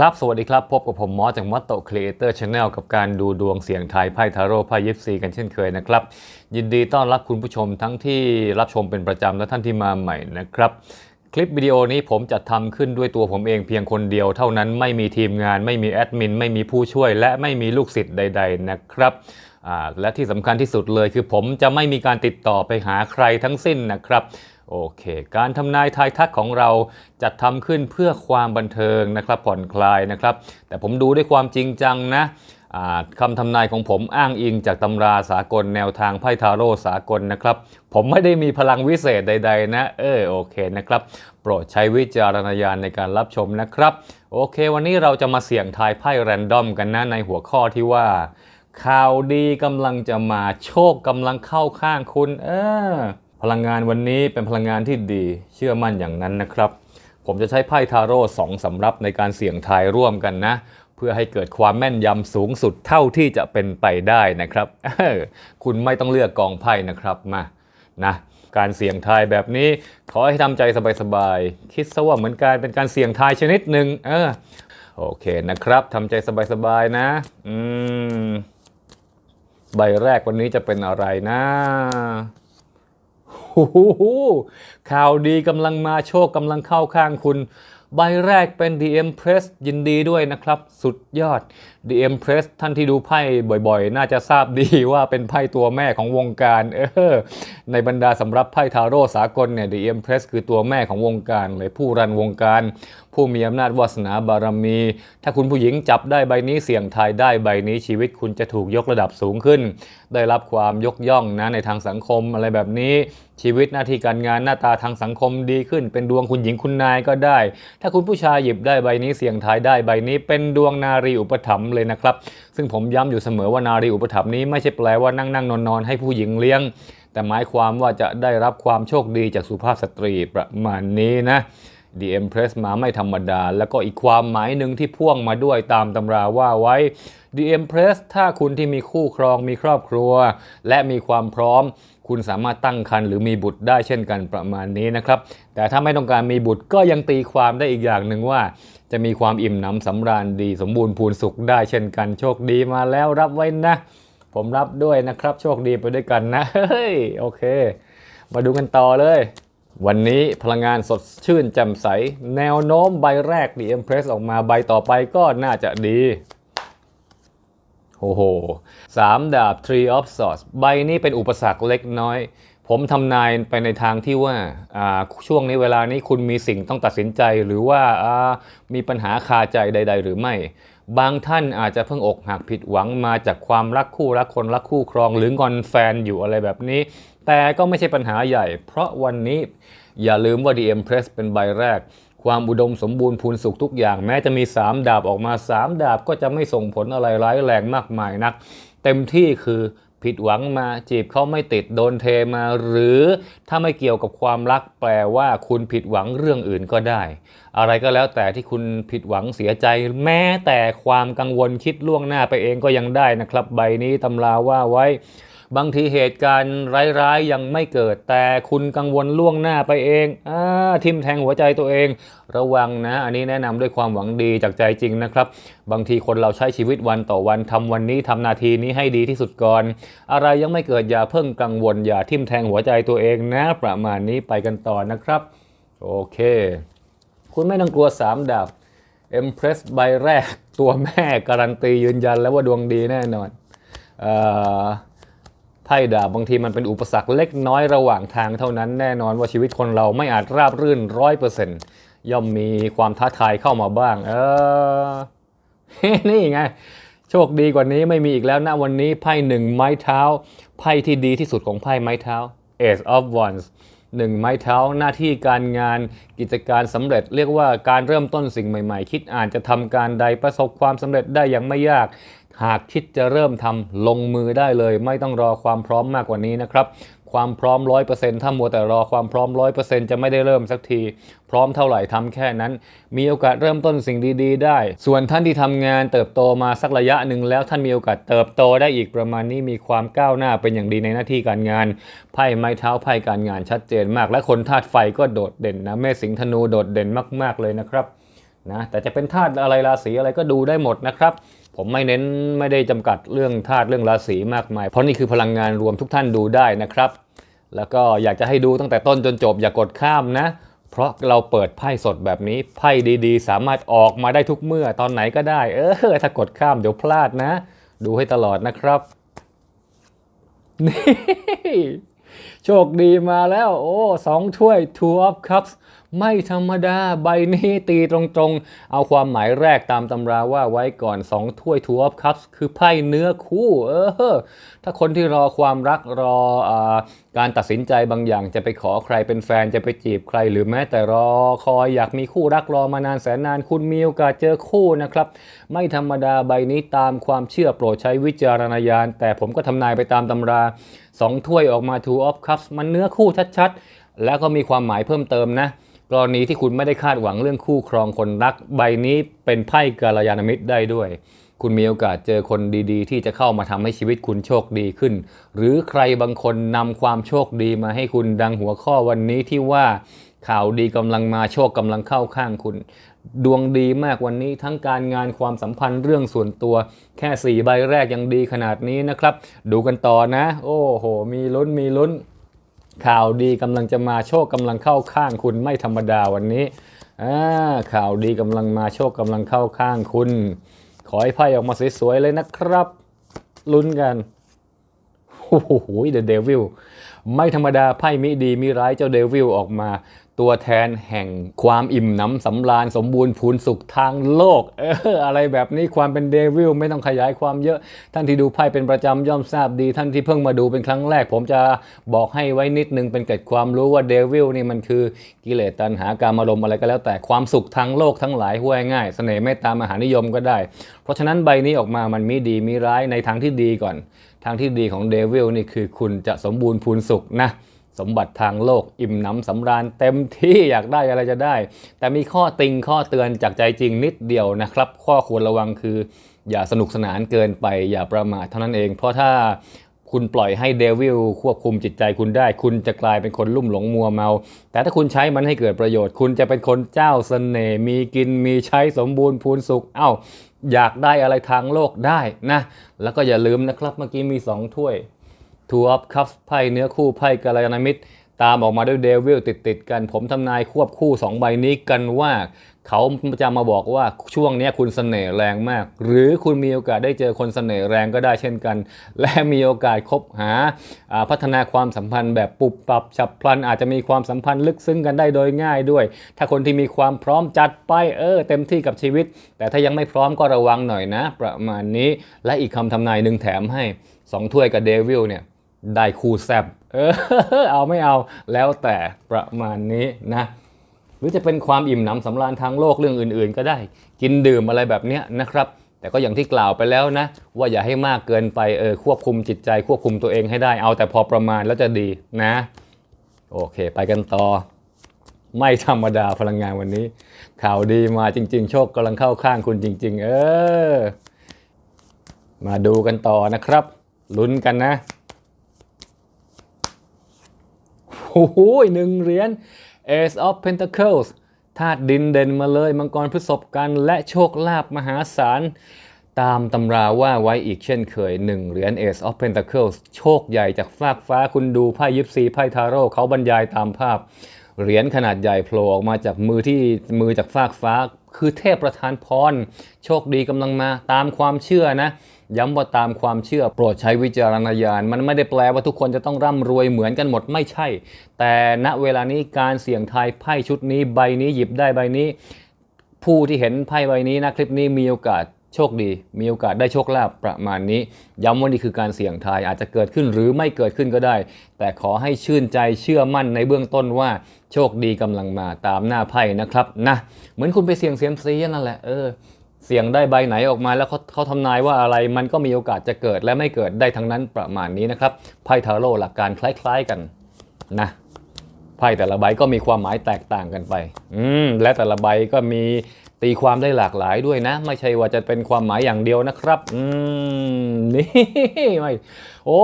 ครับ สวัสดีครับ พบกับผมมอสจากมอสโตครีเอเตอร์ชาแนลกับการดูดวงเสียงไทายไพ่ทาโร่ไพ่ยิปซีกันเช่นเคยนะครับ ยินดีต้อนรับคุณผู้ชมทั้งที่รับชมเป็นประจำและท่านที่มาใหม่นะครับ คลิปวิดีโอนี้ผมจัดทำขึ้นด้วยตัวผมเองเพียงคนเดียวเท่านั้นไม่มีทีมงาน ไม่มีแอดมิน ไม่มีผู้ช่วย และไม่มีลูกศิษย์ใด ๆ นะครับและที่สำคัญที่สุดเลยคือผมจะไม่มีการติดต่อไปหาใครทั้งสิ้นนะครับ โอเค การทำนายทายทักของเราจัดทำขึ้นเพื่อความบันเทิงนะครับผ่อนคลายนะครับ แต่ผมดูด้วยความจริงจังนะคำทำนายของผมอ้างอิงจากตำราสากลแนวทางไพ่ทาโร่สากลนะครับ ผมไม่ได้มีพลังวิเศษใด ๆ นะ เออโอเคนะครับ โปรดใช้วิจารณญาณในการรับชมนะครับ โอเค วันนี้เราจะมาเสี่ยงทายไพ่แรนดอมกันนะในหัวข้อที่ว่า ข่าวดีกำลังจะมาโชคกำลังเข้าข้างคุณ เออ พลังงานวันนี้เป็นพลังงานที่ดีเชื่อมั่นอย่างนั้นนะครับ ผมจะใช้ไพ่ทาโร่สองสำรับในการเสี่ยงทายร่วมกันนะ เพื่อให้เกิดความแม่นยำสูงสุดเท่าที่จะเป็นไปได้นะครับคุณไม่ต้องเลือกกองไพ่นะครับมานะการเสี่ยงทายแบบนี้ขอให้ทำใจสบายๆคิดซะว่าเหมือนการเป็นการเสี่ยงทายชนิดหนึ่งเออโอเคนะครับทำใจสบายๆนะอืมใบแรกวันนี้จะเป็นอะไรนะ ข่าวดีกำลังมาโชคกำลังเข้าข้างคุณ ใบแรกเป็น DM Press ยินดีด้วยนะครับ สุดยอด DM Press ท่านที่ดูไพ่บ่อยๆ น่าจะทราบดีว่าเป็นไพ่ตัวแม่ของวงการ เออ ในบรรดาสำรับไพ่ทาโร่สากลเนี่ย DM Press คือตัวแม่ของวงการเลยผู้รันวงการ ผู้มีอำนาจวาสนาบารมี ถ้าคุณผู้หญิงจับได้ใบนี้เสี่ยงทายได้ใบนี้ชีวิตคุณจะถูกยกระดับสูงขึ้น ได้รับความยกย่องนะในทางสังคมอะไรแบบนี้ชีวิตหน้าที่การงานหน้าตาทางสังคมดีขึ้น เป็นดวงคุณหญิงคุณนายก็ได้ ถ้าคุณผู้ชายหยิบได้ใบนี้เสี่ยงทายได้ใบนี้ เป็นดวงนารีอุปถัมภ์เลยนะครับ ซึ่งผมย้ำอยู่เสมอว่านารีอุปถัมภ์นี้ไม่ใช่แปลว่านั่งนั่งนอนนอนให้ผู้หญิงเลี้ยง แต่หมายความว่าจะได้รับความโชคดีจากสุภาพสตรีประมาณนี้นะ DM Press มาไม่ธรรมดา แล้วก็อีกความหมายหนึ่งที่พ่วงมาด้วยตามตำราว่าไว้ DM Press ถ้าคุณที่มีคู่ครองมีครอบครัว และมีความพร้อม คุณสามารถตั้งครรภ์หรือมีบุตรได้เช่นกันประมาณนี้นะครับ แต่ถ้าไม่ต้องการมีบุตรก็ยังตีความได้อีกอย่างหนึ่งว่า จะมีความอิ่มหนำสำราญดี สมบูรณ์พูนสุขได้เช่นกันโชคดีมาแล้วรับไว้นะ ผมรับด้วยนะครับ โชคดีไปด้วยกันนะเฮ้ยโอเค มาดูกันต่อเลย วันนี้พลังงานสดชื่นแจ่มใส แนวโน้มใบแรก The Empress ออกมาใบต่อไปก็น่าจะดีโอ้โหสามดาบ Tree of Swords ใบนี้เป็นอุปสรรคเล็กน้อย ผมทำนายไปในทางที่ว่าช่วงนี้เวลานี้คุณมีสิ่งต้องตัดสินใจหรือว่าอ่ามีปัญหาคาใจใด ๆ หรือไม่ บางท่านอาจจะเพิ่งอกหักผิดหวังมาจากความรักคู่รักคนรักคู่ครองหรืองอนแฟนอยู่อะไรแบบนี้ แต่ก็ไม่ใช่ปัญหาใหญ่ เพราะวันนี้อย่าลืมว่า The Empress เป็นใบแรก ความอุดมสมบูรณ์พูนสุขทุกอย่าง แม้จะมี 3 ดาบออกมา 3 ดาบก็จะไม่ส่งผลอะไรร้ายแรงมากมายนัก เต็มที่คือผิดหวังมาจีบเขาไม่ติดโดนเทมา หรือถ้าไม่เกี่ยวกับความรักแปลว่าคุณผิดหวังเรื่องอื่นก็ได้ อะไรก็แล้วแต่ที่คุณผิดหวังเสียใจ แม้แต่ความกังวลคิดล่วงหน้าไปเองก็ยังได้นะครับ ใบนี้ตำราว่าไว้ บางทีเหตุการณ์ร้ายๆยังไม่เกิด แต่คุณกังวลล่วงหน้าไปเองอทิมแทงหัวใจตัวเอง ระวังนะ อันนี้แนะนำด้วยความหวังดีจากใจจริงนะครับ บางทีคนเราใช้ชีวิตวันต่อวันทำวันนี้ทำนาทีนี้ให้ดีที่สุดก่อน อะไรยังไม่เกิดอย่าเพิ่งกังวลอย่าทิมแทงหัวใจตัวเองนะ ประมาณนี้ไปกันต่อนะครับ โอเค คุณไม่ต้องกลัวสามดาบ Empress ใบแรกตัวแม่การันตียืนยันแล้วว่าดวงดีแน่นอนเอ่อ ไพ่ดาบบางทีมันเป็นอุปสรรคเล็กน้อยระหว่างทางเท่านั้นแน่นอนว่าชีวิตคนเราไม่อาจราบรื่นร้อยเปอร์เซ็นต์ย่อมมีความท้าทายเข้ามาบ้าง เออ นี่ไง โชคดีกว่านี้ไม่มีอีกแล้วนะวันนี้ไพ่หนึ่งไม้เท้า ไพ่ที่ดีที่สุดของไพ่ไม้เท้า Ace of Wands หนึ่งไม้เท้าหน้าที่การงานกิจการสำเร็จ เรียกว่าการเริ่มต้นสิ่งใหม่ ๆ คิดอ่านจะทำการใดประสบความสำเร็จได้อย่างไม่ยาก หากคิดจะเริ่มทำลงมือได้เลย ไม่ต้องรอความพร้อมมากกว่านี้นะครับความพร้อม 100%ถ้ามัวแต่รอความพร้อม 100%จะไม่ได้เริ่มสักที พร้อมเท่าไหร่ทำแค่นั้น มีโอกาสเริ่มต้นสิ่งดี ๆ ได้ ส่วนท่านที่ทำงานเติบโตมาสักระยะหนึ่งแล้วท่านมีโอกาสเติบโตได้อีกประมาณนี้มีความก้าวหน้าเป็นอย่างดีในหน้าที่การงาน ไพ่ไม้เท้าไพ่การงานชัดเจนมาก และคนธาตุไฟก็โดดเด่นนะเมษสิงห์ธนูโดดเด่นมาก ๆเลยนะครับนะแต่จะเป็นธาตุอะไรราศีอะไรก็ดูได้หมดนะครับ ผมไม่เน้นไม่ได้จำกัดเรื่องธาตุเรื่องราศีมากมาย เพราะนี่คือพลังงานรวมทุกท่านดูได้นะครับ แล้วก็อยากจะให้ดูตั้งแต่ต้นจนจบอย่ากดข้ามนะ เพราะเราเปิดไพ่สดแบบนี้ไพ่ดีๆ สามารถออกมาได้ทุกเมื่อตอนไหนก็ได้ เออถ้ากดข้ามเดี๋ยวพลาดนะ ดูให้ตลอดนะครับนี่โชคดีมาแล้ว โอ้สองถ้วย two of cups ไม่ธรรมดาใบนี้ตีตรงๆ เอาความหมายแรกตามตำราว่าไว้ก่อนสองถ้วย two of cups คือไพ่เนื้อคู่ เออ ถ้าคนที่รอความรักรออการตัดสินใจบางอย่างจะไปขอใครเป็นแฟนจะไปจีบใคร หรือแม้แต่รอคอยอยากมีคู่รักรอมานานแสนนานคุณมีโอกาสเจอคู่นะครับ ไม่ธรรมดาใบนี้ตามความเชื่อโปรดใช้วิจารณญาณ แต่ผมก็ทำนายไปตามตำราสองถ้วยออกมา two of cups มันเนื้อคู่ชัดๆ แล้วก็มีความหมายเพิ่มเติมนะ กรณีที่คุณไม่ได้คาดหวังเรื่องคู่ครองคนรัก ใบนี้เป็นไพ่กาลยานมิตรได้ด้วย คุณมีโอกาสเจอคนดีๆ ที่จะเข้ามาทำให้ชีวิตคุณโชคดีขึ้น หรือใครบางคนนำความโชคดีมาให้คุณดังหัวข้อวันนี้ที่ว่าข่าวดีกำลังมาโชคกำลังเข้าข้างคุณ ดวงดีมากวันนี้ทั้งการงานความสัมพันธ์เรื่องส่วนตัว แค่สี่ใบแรกยังดีขนาดนี้นะครับ ดูกันต่อนะ โอ้โห มีลุ้นมีลุ้น ข่าวดีกำลังจะมาโชคกำลังเข้าข้างคุณไม่ธรรมดาวันนี้ข่าวดีกำลังมาโชคกำลังเข้าข้างคุณ ขอให้ไพ่ออกมาสวยๆเลยนะครับลุ้นกันโอ้โหเดอะเดวิลไม่ธรรมดาไพ่มิดีมิร้ายเจ้าเดวิลออกมา ตัวแทนแห่งความอิ่มหนำสำราญสมบูรณ์พูนสุขทางโลก เอออะไรแบบนี้ความเป็นเดวิลไม่ต้องขยายความเยอะ ท่านที่ดูไพ่เป็นประจำย่อมทราบดี ท่านที่เพิ่งมาดูเป็นครั้งแรก ผมจะบอกให้ไว้นิดนึงเป็นเกร็ดความรู้ว่าเดวิลนี่มันคือกิเลสตัณหาการอารมณ์อะไรก็แล้ว แต่ความสุขทางโลกทั้งหลายห้วยง่ายเสน่ห์เมตตามหานิยมก็ได้ เพราะฉะนั้นใบนี้ออกมามันมีดีมีร้ายในทางที่ดีก่อน ทางที่ดีของเดวิลนี่คือคุณจะสมบูรณ์พูนสุขนะ สมบัติทางโลกอิ่มหนำสำราญเต็มที่อยากได้อะไรจะได้ แต่มีข้อติงข้อเตือนจากใจจริงนิดเดียวนะครับ ข้อควรระวังคือ อย่าสนุกสนานเกินไป อย่าประมาทเท่านั้นเอง เพราะถ้าคุณปล่อยให้เดวิลควบคุมจิตใจคุณได้ คุณจะกลายเป็นคนลุ่มหลงมัวเมา แต่ถ้าคุณใช้มันให้เกิดประโยชน์ คุณจะเป็นคนเจ้าเสน่ห์มีกินมีใช้สมบูรณ์พูนสุข เอ้า อยากได้อะไรทางโลกได้นะ แล้วก็อย่าลืมนะครับเมื่อกี้มีสองถ้วย ทูออฟคัพไพ่เนื้อคู่ไพ่กาลยานามิตร ตามออกมาด้วยเดวิลติดติดๆกัน ผมทำนายควบคู่ 2 ใบนี้กันว่า เขาจะมาบอกว่าช่วงนี้คุณเสน่ห์แรงมาก หรือคุณมีโอกาสได้เจอคนเสน่ห์แรงก็ได้เช่นกัน และมีโอกาสคบหาอ่าพัฒนาความสัมพันธ์แบบปุบปรับฉับพลัน อาจจะมีความสัมพันธ์ลึกซึ้งกันได้โดยง่ายด้วย ถ้าคนที่มีความพร้อมจัดไปเออ เต็มที่กับชีวิต แต่ถ้ายังไม่พร้อมก็ระวังหน่อยนะ ประมาณนี้และอีกคำทำนายหนึ่งแถมให้สองถ้วยกับเดวิลเนี่ย ได้คู่แซบเออเอาไม่เอาแล้วแต่ประมาณนี้นะ หรือจะเป็นความอิ่มหนำสำราญทางโลกเรื่องอื่นๆ ก็ได้ กินดื่มอะไรแบบเนี้ยนะครับแต่ก็อย่างที่กล่าวไปแล้วนะ ว่าอย่าให้มากเกินไปเออควบคุมจิตใจควบคุมตัวเองให้ได้เอาแต่พอประมาณแล้วจะดีนะ โอเค ไปกันต่อ ไม่ธรรมดาพลังงานวันนี้ ข่าวดีมาจริง ๆ โชคกำลังเข้าข้างคุณจริง ๆ เออ มาดูกันต่อนะครับ ลุ้นกันนะ โอ้โหหนึ่งเหรียญ Ace of Pentacles ธาตุดินเด่นมาเลยมังกรพฤษภกันและโชคลาภมหาศาลตามตำราว่าไว้อีกเช่นเคยหนึ่งเหรียญ Ace of Pentacles โชคใหญ่จากฟากฟ้าคุณดูไพ่ยิปซีไพ่ทาโร่เขาบรรยายตามภาพ เหรียญขนาดใหญ่โผล่ออกมาจากมือที่มือจากฟากฟ้า คือเทพประธานพร โชคดีกำลังมาตามความเชื่อนะ ย้ำว่าตามความเชื่อโปรดใช้วิจารณญาณ มันไม่ได้แปลว่าทุกคนจะต้องร่ำรวยเหมือนกันหมดไม่ใช่ แต่ณเวลานี้การเสี่ยงทายไพ่ชุดนี้ใบนี้หยิบได้ใบนี้ ผู้ที่เห็นไพ่ใบนี้นะคลิปนี้มีโอกาสโชคดี มีโอกาสได้โชคลาภประมาณนี้ ย้ำว่านี่คือการเสี่ยงทายอาจจะเกิดขึ้นหรือไม่เกิดขึ้นก็ได้ แต่ขอให้ชื่นใจเชื่อมั่นในเบื้องต้นว่าโชคดีกำลังมาตามหน้าไพ่นะครับนะเหมือนคุณไปเสี่ยงเซียมซีนั่นแหละเออ เสี่ยงได้ใบไหนออกมาแล้วเขาเขาทำนายว่าอะไรมันก็มีโอกาสจะเกิดและไม่เกิดได้ทั้งนั้นประมาณนี้นะครับไพ่ทาโร่หลักการคล้าย ๆกันนะไพ่แต่ละใบก็มีความหมายแตกต่างกันไป อืมและแต่ละใบก็มีตีความได้หลากหลายด้วยนะ ไม่ใช่ว่าจะเป็นความหมายอย่างเดียวนะครับ อืมนี่ไม่โอ้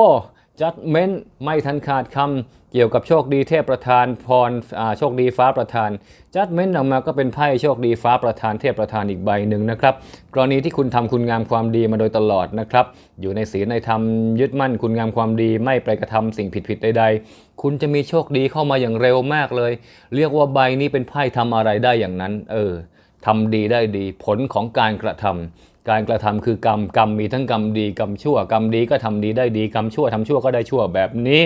judgment ไม่ทันขาดคำ เกี่ยวกับโชคดีเทพประธานพรโชคดีฟ้าประธาน judgment ออกมาก็เป็นไพ่โชคดีฟ้าประธานเทพประธานอีกใบหนึ่งนะครับกรณีที่คุณทำคุณงามความดีมาโดยตลอดนะครับอยู่ในศีลในธรรมยึดมั่นคุณงามความดีไม่ไปกระทำสิ่งผิดๆใดๆ คุณจะมีโชคดีเข้ามาอย่างเร็วมากเลย เรียกว่าใบนี้เป็นไพ่ทำอะไรได้อย่างนั้น เออทำดีได้ดีผลของการกระทำ การกระทำคือกรรมกรรมมีทั้งกรรมดีกรรมชั่วกรรมดีก็ทำดีได้ดีกรรมชั่วทำชั่วก็ได้ชั่วแบบนี้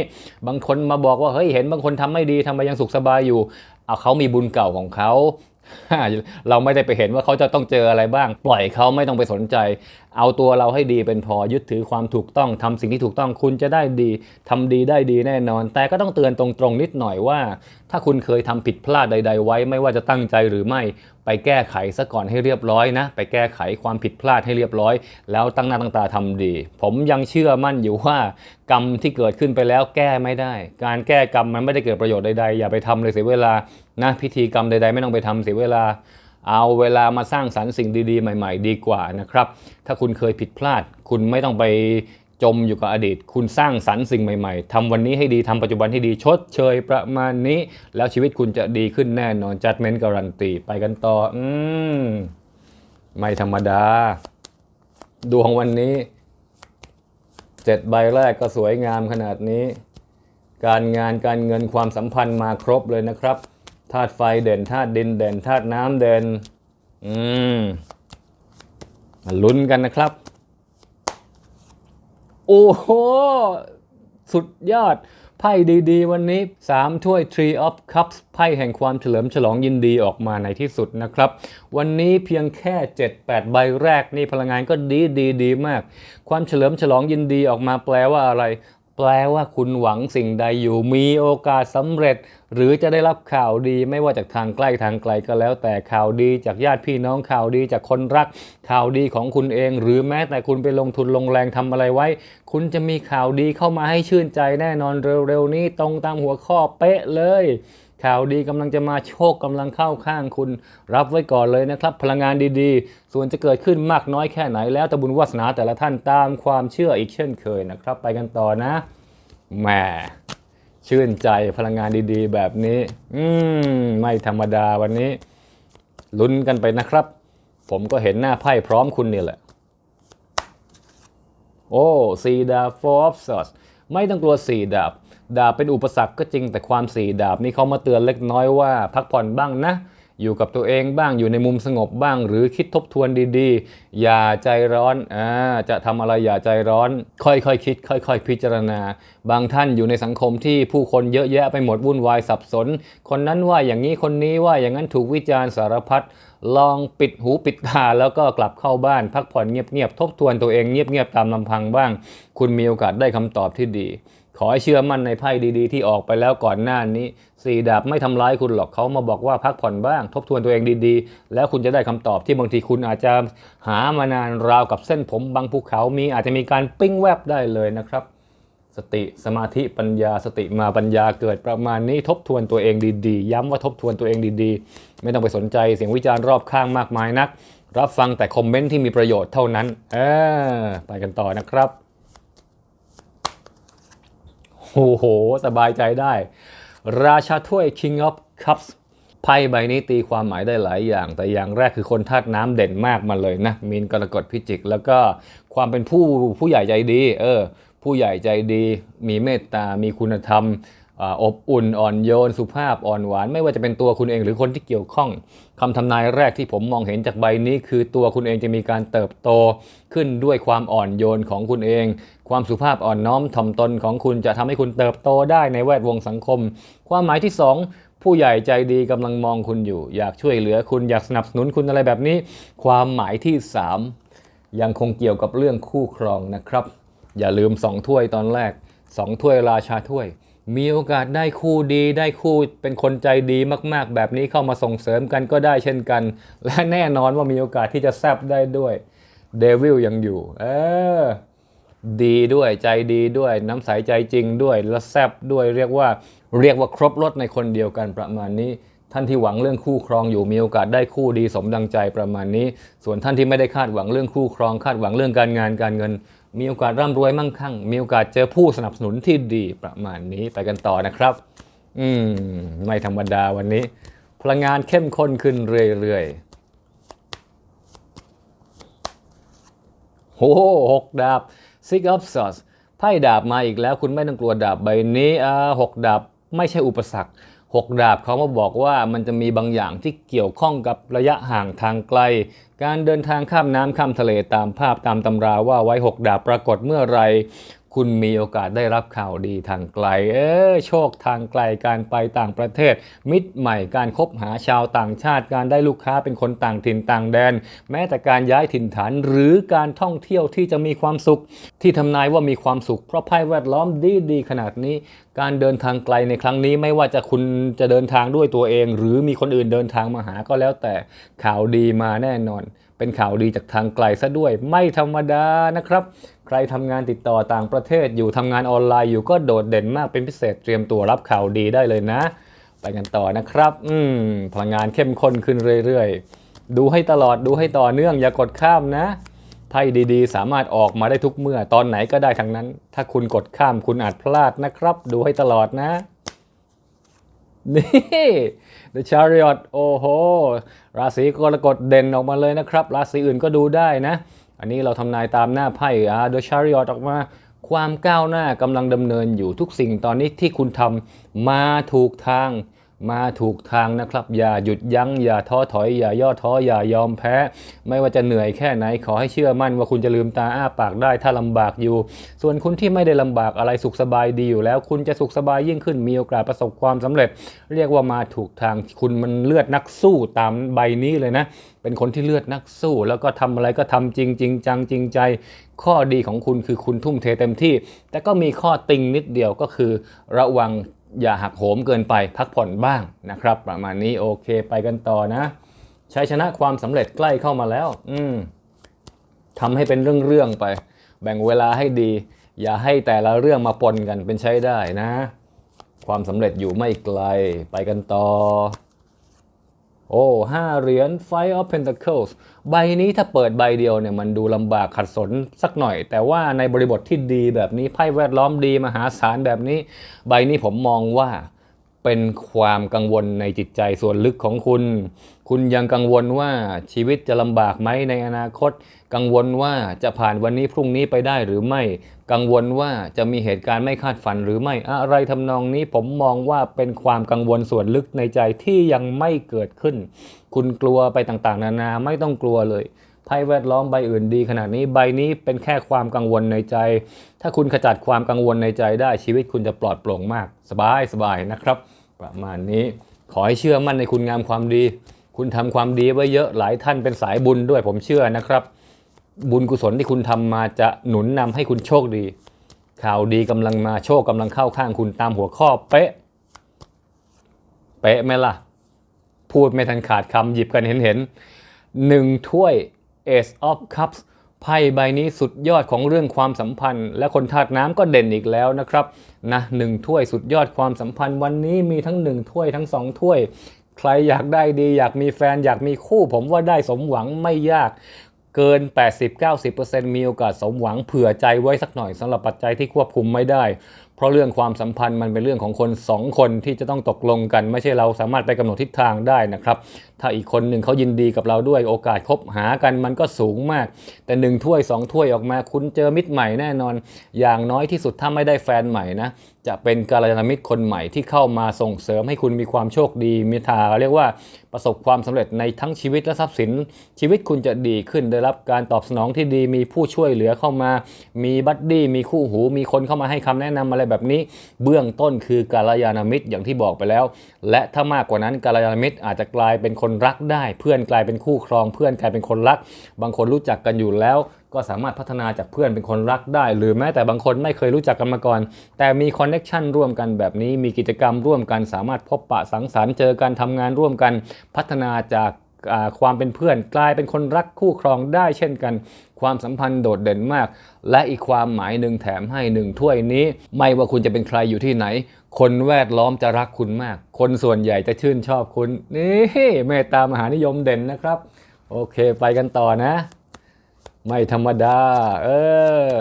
บางคนมาบอกว่าเฮ้ยเห็นบางคนทำไม่ดีทำไมยังสุขสบายอยู่เอาเขามีบุญเก่าของเขาเราไม่ได้ไปเห็นว่าเขาจะต้องเจออะไรบ้าง ปล่อยเขาไม่ต้องไปสนใจ เอาตัวเราให้ดีเป็นพอยึดถือความถูกต้องทำสิ่งที่ถูกต้องคุณจะได้ดีทำดีได้ดีแน่นอน แต่ก็ต้องเตือนตรงๆนิดหน่อยว่า ถ้าคุณเคยทำผิดพลาดใด ๆ ไว้ไม่ว่าจะตั้งใจหรือไม่ ไปแก้ไขซะก่อนให้เรียบร้อยนะ ไปแก้ไขความผิดพลาดให้เรียบร้อย แล้วตั้งหน้าตั้งตาทำดี ผมยังเชื่อมั่นอยู่ว่ากรรมที่เกิดขึ้นไปแล้วแก้ไม่ได้ การแก้กรรมมันไม่ได้เกิดประโยชน์ใดๆอย่าไปทำเลยเสียเวลานะพิธีกรรมใดๆ ไม่ต้องไปทำเสียเวลา เอาเวลามาสร้างสรรค์สิ่งดีๆ ใหม่ ๆ ดีกว่านะครับ ถ้าคุณเคยผิดพลาด คุณไม่ต้องไปจมอยู่กับอดีต คุณสร้างสรรค์สิ่งใหม่ๆทำวันนี้ให้ดีทำปัจจุบันให้ดีชดเชยประมาณนี้ แล้วชีวิตคุณจะดีขึ้นแน่นอน judgment การันตีไปกันต่อ อืมไม่ธรรมดา ดวงวันนี้เจ็ดใบแรกก็สวยงามขนาดนี้ การงานการเงินความสัมพันธ์มาครบเลยนะครับ ธาตุไฟเด่นธาตุดินเด่นธาตุน้ำเด่นอืมลุ้นกันนะครับ โอ้โห สุดยอด ไพ่ดีๆ วันนี้ 3 ถ้วย Tree of Cups ไพ่แห่งความเฉลิมฉลองยินดีออกมาในที่สุดนะครับ วันนี้เพียงแค่ 7-8 ใบแรกนี่พลังงานก็ดีดีดีมาก ความเฉลิมฉลองยินดีออกมาแปลว่าอะไร แปลว่าคุณหวังสิ่งใดอยู่มีโอกาสสำเร็จ หรือจะได้รับข่าวดีไม่ว่าจากทางใกล้ทางไกลก็แล้ว แต่ข่าวดีจากญาติพี่น้องข่าวดีจากคนรัก ข่าวดีของคุณเอง หรือแม้แต่คุณไปลงทุนลงแรงทำอะไรไว้ คุณจะมีข่าวดีเข้ามาให้ชื่นใจแน่นอนเร็วๆนี้ตรงตามหัวข้อเป๊ะเลย ข่าวดีกำลังจะมาโชคกำลังเข้าข้างคุณ รับไว้ก่อนเลยนะครับ พลังงานดีๆ ส่วนจะเกิดขึ้นมากน้อยแค่ไหนแล้วแต่บุญวาสนาแต่ละท่านตามความเชื่ออีกเช่นเคยนะครับ ไปกันต่อนะแหมชื่นใจพลังงานดีๆ แบบนี้ อืมไม่ธรรมดาวันนี้ ลุ้นกันไปนะครับ ผมก็เห็นหน้าไพ่พร้อมคุณนี่แหละ โอ้สีดาบ four of swords ไม่ต้องกลัวสีดาบ ดาบเป็นอุปสรรคก็จริงแต่ความสี่ดาบนี่เขามาเตือนเล็กน้อยว่า พักผ่อนบ้างนะ อยู่กับตัวเองบ้างอยู่ในมุมสงบบ้าง หรือคิดทบทวนดีๆ อย่าใจร้อนอ่าจะทำอะไรอย่าใจร้อน ค่อยๆคคิด ค่อย ๆ พิจารณา บางท่านอยู่ในสังคมที่ผู้คนเยอะแยะไปหมดวุ่นวายสับสน คนนั้นว่าอย่างนี้คนนี้ว่าอย่างนั้นถูกวิจารณ์สารพัดลองปิดหูปิดตาแล้วก็กลับเข้าบ้าน พักผ่อนเงียบๆทบทวนตัวเองเงียบๆตามลำพังบ้าง คุณมีโอกาสได้คำตอบที่ดี ขอให้เชื่อมั่นในไพ่ดีๆ ที่ออกไปแล้วก่อนหน้านี้สี่ดาบไม่ทำร้ายคุณหรอกเขามาบอกว่าพักผ่อนบ้าง ทบทวนตัวเองดีๆ แล้วคุณจะได้คำตอบที่บางทีคุณอาจจะหามานานราวกับเส้นผมบางภูเขามีอาจจะมีการปิ้งแวบได้เลยนะครับ สติสมาธิปัญญาสติมาปัญญาเกิดประมาณนี้ทบทวนตัวเองดีๆ ย้ำว่าทบทวนตัวเองดีๆ ไม่ต้องไปสนใจเสียงวิจารณ์รอบข้างมากมายนัก รับฟังแต่คอมเมนต์ที่มีประโยชน์เท่านั้นเออไปกันต่อนะครับ โอ้โห สบายใจได้ ราชาถ้วย King of Cups ไพ่ใบนี้ตีความหมายได้หลายอย่าง แต่อย่างแรกคือคนธาตุน้ำเด่นมากมาเลยนะ มีนกรกฎพิจิก แล้วก็ความเป็นผู้ผู้ใหญ่ใจดี เออ ผู้ใหญ่ใจดี มีเมตตา มีคุณธรรม อบอุ่นอ่อนโยนสุภาพอ่อนหวาน ไม่ว่าจะเป็นตัวคุณเองหรือคนที่เกี่ยวข้องคำทำนายแรกที่ผมมองเห็นจากใบนี้ คือตัวคุณเองจะมีการเติบโตขึ้นด้วยความอ่อนโยนของคุณเอง ความสุภาพอ่อนน้อมถ่อมตนของคุณจะทำให้คุณเติบโตได้ในแวดวงสังคม ความหมายที่สองผู้ใหญ่ใจดีกำลังมองคุณอยู่ อยากช่วยเหลือคุณอยากสนับสนุนคุณอะไรแบบนี้ ความหมายที่สามยังคงเกี่ยวกับเรื่องคู่ครองนะครับ อย่าลืมสองถ้วยตอนแรกสองถ้วยราชาถ้วย มีโอกาสได้คู่ดีได้คู่เป็นคนใจดีมากๆ แบบนี้เข้ามาส่งเสริมกันก็ได้เช่นกัน และแน่นอนว่ามีโอกาสที่จะแซบได้ด้วยเดวิลยังอยู่ เออ ดีด้วยใจดีด้วยน้ำใสใจจริงด้วยและแซบด้วยเรียกว่าเรียกว่าครบรถในคนเดียวกันประมาณนี้ ท่านที่หวังเรื่องคู่ครองอยู่มีโอกาสได้คู่ดีสมดังใจประมาณนี้ ส่วนท่านที่ไม่ได้คาดหวังเรื่องคู่ครอง คาดหวังเรื่องการงานการเงิน มีโอกาสร่ำรวยมั่งคั่ง มีโอกาสเจอผู้สนับสนุนที่ดีประมาณนี้ไปกันต่อนะครับ อืม ไม่ธรรมดาวันนี้ พลังงานเข้มข้นขึ้นเรื่อยๆโอ้โหหกดาบ Six of Swords ไพ่ดาบมาอีกแล้ว คุณไม่ต้องกลัวดาบใบนี้อ่าหกดาบไม่ใช่อุปสรรค หกดาบเขามาบอกว่ามันจะมีบางอย่างที่เกี่ยวข้องกับระยะห่างทางไกล การเดินทางข้ามน้ำข้ามทะเลตามภาพตามตำราว่าไว้หกดาบปรากฏเมื่อไร คุณมีโอกาสได้รับข่าวดีทางไกล เออโชคทางไกลการไปต่างประเทศ มิตรใหม่การคบหาชาวต่างชาติการได้ลูกค้าเป็นคนต่างถิ่นต่างแดน แม้แต่การย้ายถิ่นฐานหรือการท่องเที่ยวที่จะมีความสุข ที่ทำนายว่ามีความสุข เพราะไพ่แวดล้อมดีดีๆขนาดนี้ การเดินทางไกลในครั้งนี้ไม่ว่าจะคุณจะเดินทางด้วยตัวเอง หรือมีคนอื่นเดินทางมาหาก็แล้วแต่ข่าวดีมาแน่นอน เป็นข่าวดีจากทางไกลซะด้วยไม่ธรรมดานะครับ ใครทำงานติดต่อต่างประเทศอยู่ทำงานออนไลน์อยู่ก็โดดเด่นมากเป็นพิเศษเตรียมตัวรับข่าวดีได้เลยนะ ไปกันต่อนะครับ อืมพลังงานเข้มข้นขึ้นเรื่อยๆ ดูให้ตลอดดูให้ต่อเนื่องอย่ากดข้ามนะไพ่ดีๆ สามารถออกมาได้ทุกเมื่อตอนไหนก็ได้ทั้งนั้น ถ้าคุณกดข้ามคุณอาจพลาดนะครับ ดูให้ตลอดนะนี่ The Chariot โอ้โห ราศีกรกฎเด่นออกมาเลยนะครับ ราศีอื่นก็ดูได้นะ อันนี้เราทำนายตามหน้าไพ่อ่า The Chariot ออกมา ความก้าวหน้ากำลังดำเนินอยู่ทุกสิ่งตอนนี้ที่คุณทำมาถูกทาง มาถูกทางนะครับ อย่าหยุดยัง้ง อย่าท้อถอย อย่าย่อท้อ อย่ายอมแพ้ ไม่ว่าจะเหนื่อยแค่ไหน ขอให้เชื่อมั่นว่าคุณจะลืมตาอ้าปากได้ถ้าลำบากอยู่ ส่วนคุณที่ไม่ได้ลำบากอะไรสุขสบายดีอยู่แล้ว คุณจะสุขสบายยิ่งขึ้น มีโอกาสประสบความสำเร็จ เรียกว่ามาถูกทาง คุณมันเลือดนักสู้ตามใบนี้เลยนะ เป็นคนที่เลือดนักสู้ แล้วก็ทำอะไรก็ทำจริงจริงจังจริงใจ ข้อดีของคุณคือคุณทุ่มเทเต็มที่ แต่ก็มีข้อติงนิดเดียวก็คือ ระวังอย่าหักโหมเกินไปพักผ่อนบ้างนะครับ ประมาณนี้โอเคไปกันต่อนะชัยชนะความสำเร็จใกล้เข้ามาแล้ว อืมทำให้เป็นเรื่องๆไป แบ่งเวลาให้ดี อย่าให้แต่ละเรื่องมาปนกันเป็นใช้ได้นะ ความสำเร็จอยู่ไม่ไกลไปกันต่อ โอ้ห้าเหรียญ Five of Pentacles ใบนี้ถ้าเปิดใบเดียวเนี่ยมันดูลำบากขัดสนสักหน่อย แต่ว่าในบริบทที่ดีแบบนี้ไพ่แวดล้อมดีมหาศาลแบบนี้ ใบนี้ผมมองว่า เป็นความกังวลในจิตใจส่วนลึกของคุณ คุณยังกังวลว่าชีวิตจะลำบากไหมในอนาคต กังวลว่าจะผ่านวันนี้พรุ่งนี้ไปได้หรือไม่ กังวลว่าจะมีเหตุการณ์ไม่คาดฝันหรือไม่ อะไรทำนองนี้ผมมองว่าเป็นความกังวลส่วนลึกในใจที่ยังไม่เกิดขึ้น คุณกลัวไปต่างๆ นานาไม่ต้องกลัวเลยไพ่แวดล้อมใบอื่นดีขนาดนี้ใบนี้เป็นแค่ความกังวลในใจ ถ้าคุณขจัดความกังวลในใจได้ชีวิตคุณจะปลอดโปร่งมาก สบายสบายนะครับ ประมาณนี้ขอให้เชื่อมั่นในคุณงามความดี คุณทำความดีไว้เยอะหลายท่านเป็นสายบุญด้วยผมเชื่อนะครับ บุญกุศลที่คุณทำมาจะหนุนนำให้คุณโชคดี ข่าวดีกำลังมาโชคกำลังเข้าข้างคุณตามหัวข้อเป๊ะ เป๊ะไหมล่ะ พูดไม่ทันขาดคำหยิบกันเห็นเห็นหนึ่งถ้วย Ace of Cups ไพ่ใบนี้สุดยอดของเรื่องความสัมพันธ์ และคนธาตุน้ำก็เด่นอีกแล้วนะครับนะหนึ่งถ้วยสุดยอดความสัมพันธ์ วันนี้มีทั้งหนึ่งถ้วยทั้งสองถ้วย ใครอยากได้ดี อยากมีแฟนอยากมีคู่ ผมว่าได้สมหวังไม่ยากเกิน 80-90%มีโอกาสสมหวังเผื่อใจไว้สักหน่อยสำหรับปัจจัยที่ควบคุมไม่ได้ เพราะเรื่องความสัมพันธ์มันเป็นเรื่องของคนสองคนที่จะต้องตกลงกัน ไม่ใช่เราสามารถไปกำหนดทิศทางได้นะครับ ถ้าอีกคนหนึ่งเขายินดีกับเราด้วยโอกาสคบหากันมันก็สูงมาก แต่หนึ่งถ้วยสองถ้วยออกมา คุณเจอมิตรใหม่แน่นอน อย่างน้อยที่สุดถ้าไม่ได้แฟนใหม่นะ จะเป็นกาลยานมิตรคนใหม่ที่เข้ามาส่งเสริมให้คุณมีความโชคดีมีทาเรียกว่าประสบความสำเร็จในทั้งชีวิตและทรัพย์สิน ชีวิตคุณจะดีขึ้นได้รับการตอบสนองที่ดี มีผู้ช่วยเหลือเข้ามา มีบัดดี้มีคู่หู มีคนเข้ามาให้คำแนะนำอะไรแบบนี้ เบื้องต้นคือกาลยานมิตรอย่างที่บอกไปแล้ว และถ้ามากกว่านั้นกาลยานมิตรอาจจะกลายเป็นคนรักได้ เพื่อนกลายเป็นคู่ครอง เพื่อนกลายเป็นคนรัก บางคนรู้จักกันอยู่แล้ว ก็สามารถพัฒนาจากเพื่อนเป็นคนรักได้ หรือแม้แต่บางคนไม่เคยรู้จักกันมาก่อน แต่มีคอนเน็ชันร่วมกันแบบนี้มีกิจกรรมร่วมกัน สามารถพบปะสังสรรค์เจอกันทำงานร่วมกัน พัฒนาจากความเป็นเพื่อนกลายเป็นคนรักคู่ครองได้เช่นกันความสัมพันธ์โดดเด่นมาก และอีกความหมายหนึ่งแถมให้หนึ่งถ้วยนี้ ไม่ว่าคุณจะเป็นใครอยู่ที่ไหน คนแวดล้อมจะรักคุณมาก คนส่วนใหญ่จะชื่นชอบคุณ นี่เมตตามหานิยมเด่นนะครับ โอเค ไปกันต่อนะ ไม่ธรรมดา เออ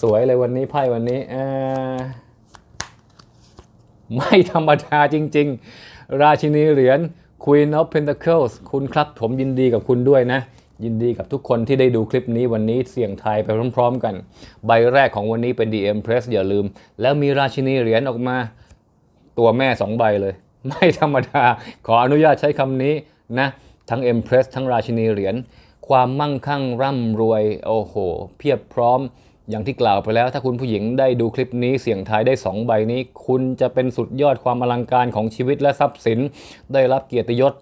สวยๆเลยวันนี้ไพ่วันนี้เออไม่ธรรมดาจริง ๆ ราชินีเหรียญ Queen of Pentacles คุณครับผมยินดีกับคุณด้วยนะ ยินดีกับทุกคนที่ได้ดูคลิปนี้วันนี้เสี่ยงทายไปพร้อมๆกัน ใบแรกของวันนี้เป็น DM Press อย่าลืม แล้วมีราชินีเหรียญออกมา ตัวแม่สองใบเลย ไม่ธรรมดา ขออนุญาตใช้คำนี้นะ ทั้ง Empress ทั้งราชินีเหรียญความมั่งคั่งร่ำรวยโอ้โห เพียบพร้อมอย่างที่กล่าวไปแล้ว ถ้าคุณผู้หญิงได้ดูคลิปนี้เสี่ยงทายได้ 2 ใบนี้ คุณจะเป็นสุดยอดความอลังการของชีวิตและทรัพย์สิน ได้รับเกียรติยศ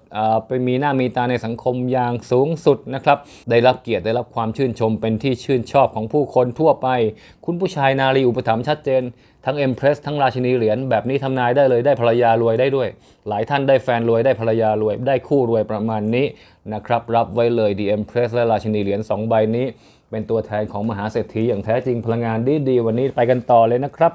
ไปมีหน้ามีตาในสังคมอย่างสูงสุดนะครับ ได้รับเกียรติได้รับความชื่นชมเป็นที่ชื่นชอบของผู้คนทั่วไป คุณผู้ชายนารีอุปถัมภ์ชัดเจน ทั้งเอ็มเพรสทั้งราชินีเหรียญแบบนี้ทำนายได้เลยได้ภรรยารวยได้ด้วย หลายท่านได้แฟนรวยได้ภรรยารวย ได้คู่รวยประมาณนี้นะครับรับไว้เลยดีเอ็มเพรสและราชินีเหรียญ2ใบนี้ เป็นตัวแทนของมหาเศรษฐีอย่างแท้จริงพลังงานดีดีๆวันนี้ไปกันต่อเลยนะครับ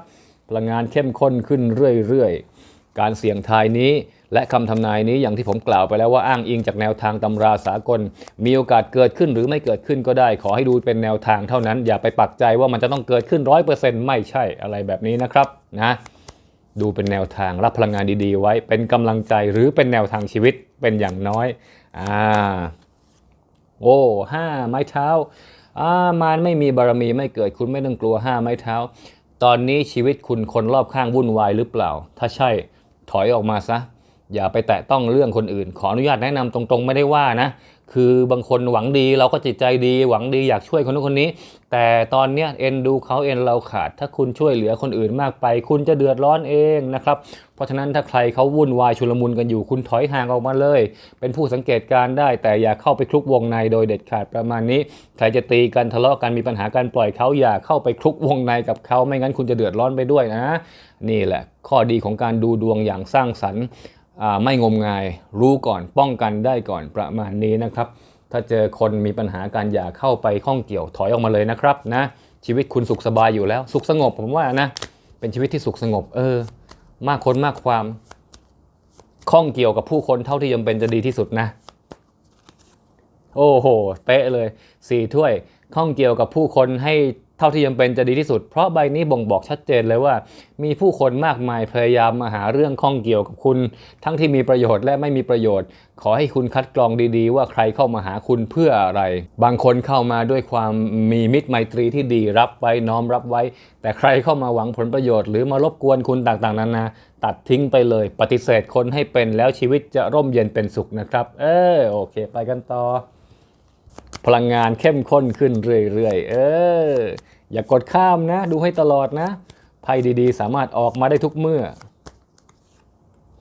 พลังงานเข้มข้นขึ้นเรื่อยๆ การเสี่ยงทายนี้ และคำทำนายนี้อย่างที่ผมกล่าวไปแล้วว่าอ้างอิงจากแนวทางตำราสากล มีโอกาสเกิดขึ้นหรือไม่เกิดขึ้นก็ได้ ขอให้ดูเป็นแนวทางเท่านั้น อย่าไปปักใจว่ามันจะต้องเกิดขึ้นร้อยเปอร์เซ็นต์ไม่ใช่อะไรแบบนี้นะครับนะดูเป็นแนวทางรับพลังงานดีๆ ไว้เป็นกำลังใจหรือเป็นแนวทางชีวิตเป็นอย่างน้อยอ่าโอ้ห้าไม้เท้าอ่ามารไม่มีบารมีไม่เกิดคุณไม่ต้องกลัวห้าไม้เท้า ตอนนี้ชีวิตคุณคนรอบข้างวุ่นวายหรือเปล่า ถ้าใช่ถอยออกมาซะ อย่าไปแตะต้องเรื่องคนอื่น ขออนุญาตแนะนำตรงๆ ไม่ได้ว่านะ คือบางคนหวังดีเราก็จิตใจดี หวังดีอยากช่วยคนนู้นคนนี้ แต่ตอนเนี้ยเอ็นดูเขาเอ็นเราขาด ถ้าคุณช่วยเหลือคนอื่นมากไป คุณจะเดือดร้อนเองนะครับ เพราะฉะนั้นถ้าใครเขาวุ่นวายชุลมุนกันอยู่ คุณถอยห่างออกมาเลย เป็นผู้สังเกตการได้ แต่อย่าเข้าไปคลุกวงในโดยเด็ดขาดประมาณนี้ ใครจะตีกันทะเลาะกันมีปัญหาการปล่อยเขาอย่าเข้าไปคลุกวงในกับเขาไม่งั้นคุณจะเดือดร้อนไปด้วยนะ นี่แหละ ข้อดีของการดูดวงอย่างสร้างสรรค์ ไม่งมงายรู้ก่อนป้องกันได้ก่อนประมาณนี้นะครับ ถ้าเจอคนมีปัญหาการอย่าเข้าไปข้องเกี่ยวถอยออกมาเลยนะครับนะชีวิตคุณสุขสบายอยู่แล้ว สุขสงบผมว่านะ เป็นชีวิตที่สุขสงบ เออ มากคนมากความข้องเกี่ยวกับผู้คนเท่าที่จำเป็นจะดีที่สุดนะ โอ้โห เป๊ะเลยสี่ถ้วยข้องเกี่ยวกับผู้คนให้ เท่าที่จำเป็นจะดีที่สุด เพราะใบนี้บ่งบอกชัดเจนเลยว่า มีผู้คนมากมายพยายามมาหาเรื่องข้องเกี่ยวกับคุณ ทั้งที่มีประโยชน์และไม่มีประโยชน์ ขอให้คุณคัดกรองดีๆ ว่าใครเข้ามาหาคุณเพื่ออะไร บางคนเข้ามาด้วยความมีมิตรไมตรีที่ดีรับไว้น้อมรับไว้ แต่ใครเข้ามาหวังผลประโยชน์หรือมารบกวนคุณต่างๆนานาตัดทิ้งไปเลย ปฏิเสธคนให้เป็นแล้วชีวิตจะร่มเย็นเป็นสุขนะครับ เออโอเค ไปกันต่อ พลังงานเข้มข้นขึ้นเรื่อยๆ เออ อย่ากดข้ามนะ ดูให้ตลอดนะ ไพ่ดีๆ สามารถออกมาได้ทุกเมื่อ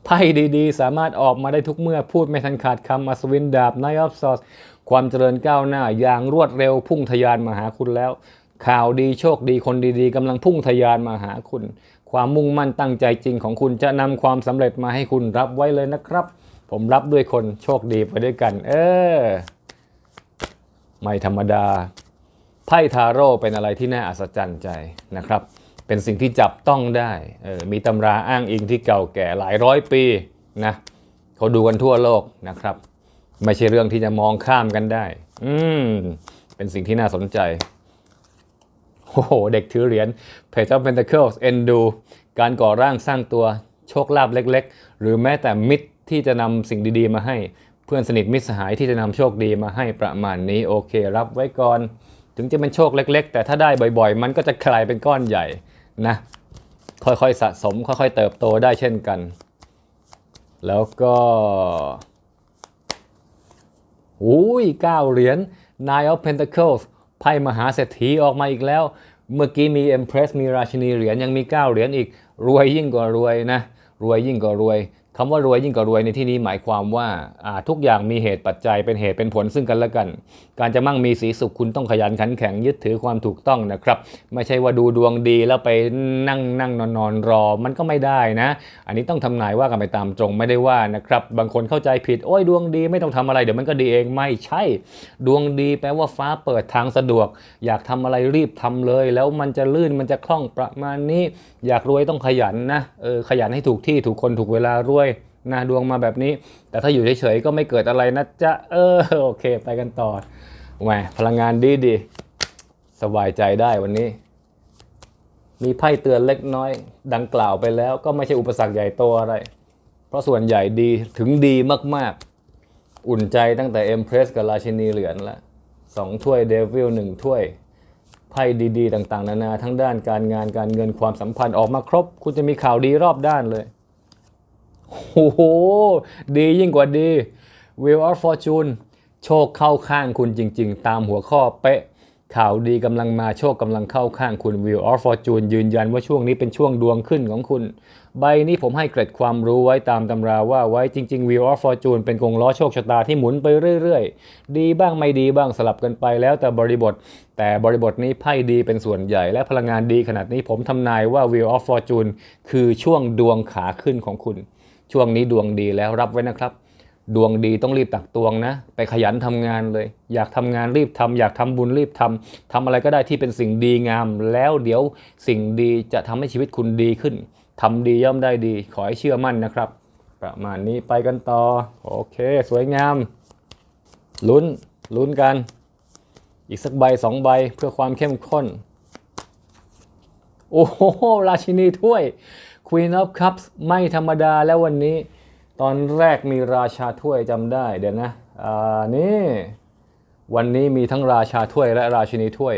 ไพ่ดีๆ สามารถออกมาได้ทุกเมื่อ พูดไม่ทันขาดคำอัศวินดาบ Knight of Swords ความเจริญก้าวหน้าอย่างรวดเร็วพุ่งทะยานมาหาคุณแล้ว ข่าวดีโชคดีคนดีๆกำลังพุ่งทะยานมาหาคุณ ความมุ่งมั่นตั้งใจจริงของคุณจะนำความสำเร็จมาให้คุณรับไว้เลยนะครับ ผมรับด้วยคนโชคดีไปด้วยกัน เออ ไม่ธรรมดา ไพ่ทาโร่เป็นอะไรที่น่าอัศจรรย์ใจนะครับ เป็นสิ่งที่จับต้องได้ออมีตำราอ้างอิงที่เก่าแก่หลายร้อยปีนะเขาดูกันทั่วโลกนะครับ ไม่ใช่เรื่องที่จะมองข้ามกันได้ อืมเป็นสิ่งที่น่าสนใจโอ้โห เด็กถือเหรียญ Page of Pentacles เอ็นดู การก่อร่างสร้างตัวโชคลาภเล็กๆ หรือแม้แต่มิตรที่จะนำสิ่งดีๆมาให้ เพื่อนสนิทมิตรสหายที่จะนำโชคดีมาให้ประมาณนี้โอเค รับไว้ก่อน ถึงจะเป็นโชคเล็ก ๆ แต่ถ้าได้บ่อยๆ มันก็จะกลายเป็นก้อนใหญ่นะค่อยๆสะสม ค่อยๆเติบโตได้เช่นกัน แล้วก็อุ้ยเก้าเหรียญ Nine of Pentacles ไพ่มหาเศรษฐีออกมาอีกแล้ว เมื่อกี้มี Empress มีราชินีเหรียญยังมี 9 เหรียญอีก รวยยิ่งกว่ารวยนะ รวยยิ่งกว่ารวย คำว่ารวยยิ่งกว่ารวยในที่นี้หมายความว่าทุกอย่างมีเหตุปัจจัยเป็นเหตุเป็นผลซึ่งกันและกัน การจะมั่งมีสีสุขคุณต้องขยันขันแข็งยึดถือความถูกต้องนะครับ ไม่ใช่ว่าดูดวงดีแล้วไปนั่งนั่งนอนนอนรอมันก็ไม่ได้นะ อันนี้ต้องทำนายว่ากันไปตามตรงไม่ได้ว่านะครับ บางคนเข้าใจผิดโอ้ยดวงดีไม่ต้องทำอะไรเดี๋ยวมันก็ดีเองไม่ใช่ ดวงดีแปลว่าฟ้าเปิดทางสะดวก อยากทำอะไรรีบทำเลย แล้วมันจะลื่นมันจะคล่องประมาณนี้ อยากรวยต้องขยันนะเออขยันให้ถูกที่ถูกคนถูกเวลารวย นะดวงมาแบบนี้ แต่ถ้าอยู่เฉยๆก็ไม่เกิดอะไรนะจ๊ะเออโอเค ไปกันต่อแหมพลังงานดีดีสบายใจได้วันนี้ มีไพ่เตือนเล็กน้อย ดังกล่าวไปแล้ว ก็ไม่ใช่อุปสรรคใหญ่โตอะไร เพราะส่วนใหญ่ดีถึงดีมากๆ อุ่นใจตั้งแต่เอ็มเพรสกับราชินีเหรียญละสองถ้วยเดวิลหนึ่งถ้วยไพ่ดีๆ ต่างๆ นานาทั้งด้านการงานการเงินความสัมพันธ์ออกมาครบ คุณจะมีข่าวดีรอบด้านเลย โอ้โห ดียิ่งกว่าดี Wheel of Fortune โชคเข้าข้างคุณจริง ๆ ตามหัวข้อเป๊ะ ข่าวดีกำลังมาโชคกำลังเข้าข้างคุณ Wheel of Fortune ยืนยันว่าช่วงนี้เป็นช่วงดวงขึ้นของคุณ ใบนี้ผมให้เกร็ดความรู้ไว้ตามตำราว่าไว้จริง ๆ Wheel of Fortune เป็นกงล้อโชคชะตาที่หมุนไปเรื่อย ๆ ดีบ้างไม่ดีบ้างสลับกันไปแล้วแต่บริบท แต่บริบทนี้ไพ่ดีเป็นส่วนใหญ่ และพลังงานดีขนาดนี้ผมทำนายว่า Wheel of Fortune คือช่วงดวงขาขึ้นของคุณ ช่วงนี้ดวงดีแล้วรับไว้นะครับ ดวงดีต้องรีบตักตวงนะ ไปขยันทำงานเลย อยากทำงานรีบทำอยากทำบุญรีบทำทำอะไรก็ได้ที่เป็นสิ่งดีงาม แล้วเดี๋ยวสิ่งดีจะทำให้ชีวิตคุณดีขึ้นทำดีย่อมได้ดี ขอให้เชื่อมั่นนะครับ ประมาณนี้ไปกันต่อ โอเค สวยงาม ลุ้นลุ้นกัน อีกสักใบสองใบเพื่อความเข้มข้น โอ้โหราชินีถ้วย Queen of Cups ไม่ธรรมดาแล้ววันนี้ ตอนแรกมีราชาถ้วยจำได้เดี๋ยวนะอ่านี่วันนี้มีทั้งราชาถ้วยและราชินีถ้วย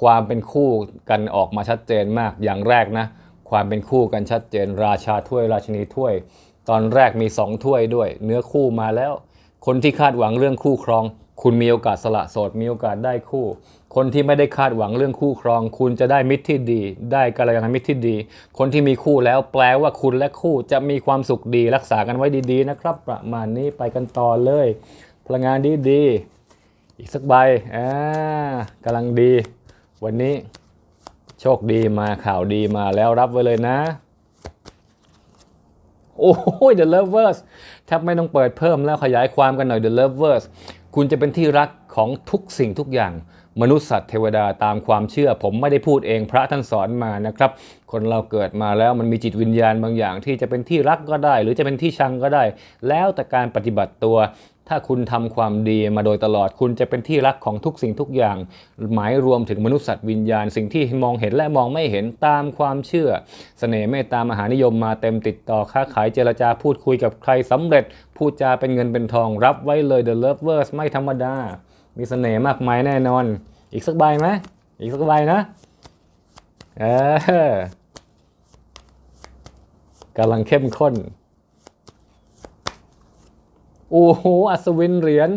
ความเป็นคู่กันออกมาชัดเจนมากอย่างแรกนะ ความเป็นคู่กันชัดเจน ราชาถ้วย ราชินีถ้วย ตอนแรกมีสองถ้วยด้วย เนื้อคู่มาแล้ว คนที่คาดหวังเรื่องคู่ครอง คุณมีโอกาสสละโสดมีโอกาสได้คู่ คนที่ไม่ได้คาดหวังเรื่องคู่ครอง คุณจะได้มิตรที่ดี ได้กัลยาณมิตรที่ดี คนที่มีคู่แล้วแปลว่าคุณและคู่จะมีความสุขดี รักษากันไว้ดีๆนะครับ ประมาณนี้ไปกันต่อเลย พลังงานดีๆอีกสักใบอ่ากำลังดี วันนี้โชคดีมาข่าวดีมาแล้วรับไว้เลยนะโอ้ย The Lovers แทบไม่ต้องเปิดเพิ่มแล้วขยายความกันหน่อย The Lovers คุณจะเป็นที่รักของทุกสิ่งทุกอย่าง มนุษย์สัตว์เทวดาตามความเชื่อ ผมไม่ได้พูดเองพระท่านสอนมานะครับ คนเราเกิดมาแล้วมันมีจิตวิญญาณบางอย่าง ที่จะเป็นที่รักก็ได้ หรือจะเป็นที่ชังก็ได้ แล้วแต่การปฏิบัติตัว ถ้าคุณทำความดีมาโดยตลอดคุณจะเป็นที่รักของทุกสิ่งทุกอย่าง หมายรวมถึงมนุษย์สัตว์วิญญาณ สิ่งที่มองเห็นและมองไม่เห็นตามความเชื่อเสน่ห์เมตตามหานิยมมาเต็มติดต่อค้าขายเจรจาพูดคุยกับใครสำเร็จพูดจาเป็นเงินเป็นทองรับไว้เลย The Lovers ไม่ธรรมดา มีเสน่ห์มากมายแน่นอน อีกสักใบไหมอีกสักใบนะเออกำลังเข้มข้น โอ้โห อัศวินเหรียญ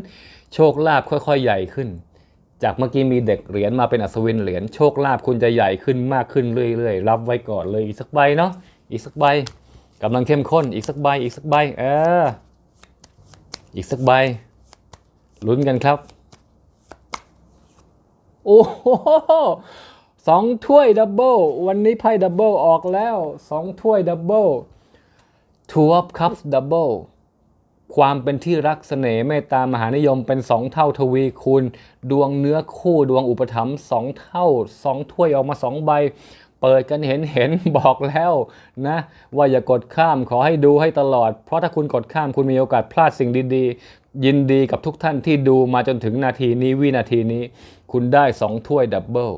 โชคลาภค่อยๆ ใหญ่ขึ้น จากเมื่อกี้มีเด็กเหรียญมาเป็นอัศวินเหรียญ โชคลาภคุณจะใหญ่ขึ้นมากขึ้นเรื่อยๆ รับไว้ก่อนเลยอีกสักใบเนาะ อีกสักใบกำลังเข้มข้น อีกสักใบ อีกสักใบ เออ อีกสักใบ ลุ้นกันครับ โอ้โหสองถ้วยดับเบิลวันนี้ไพ่ดับเบิลออกแล้วสองถ้วยดับเบิล Two of Cups Double ความเป็นที่รักเสน่ห์เมตตามหานิยมเป็นสองเท่าทวีคูณ ดวงเนื้อคู่ดวงอุปถัมภ์สองเท่าสองถ้วยออกมาสองใบ เปิดกันเห็นเห็นบอกแล้วนะ ว่าอย่ากดข้ามขอให้ดูให้ตลอด เพราะถ้าคุณกดข้ามคุณมีโอกาสพลาดสิ่งดีๆ ยินดีกับทุกท่านที่ดูมาจนถึงนาทีนี้วินาทีนี้ คุณได้สองถ้วยดับเบิล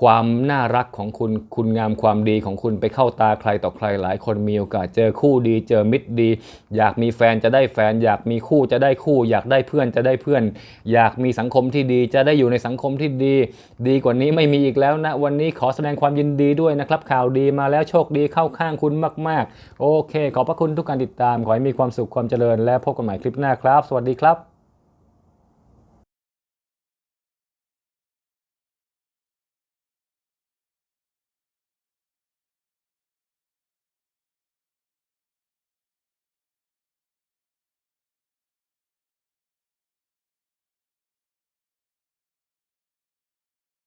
ความน่ารักของคุณคุณงามความดีของคุณไปเข้าตาใครต่อใครหลายคนมีโอกาสเจอคู่ดี เจอมิตรดี อยากมีแฟนจะได้แฟน อยากมีคู่จะได้คู่ อยากได้เพื่อนจะได้เพื่อน อยากมีสังคมที่ดี จะได้อยู่ในสังคมที่ดี ดีกว่านี้ไม่มีอีกแล้วนะ วันนี้ขอแสดงความยินดีด้วยนะครับ ข่าวดีมาแล้วโชคดีเข้าข้างคุณมาก ๆ โอเค ขอบพระคุณทุกการติดตามขอให้มีความสุขความเจริญ และพบกันใหม่คลิปหน้าครับ สวัสดีครับ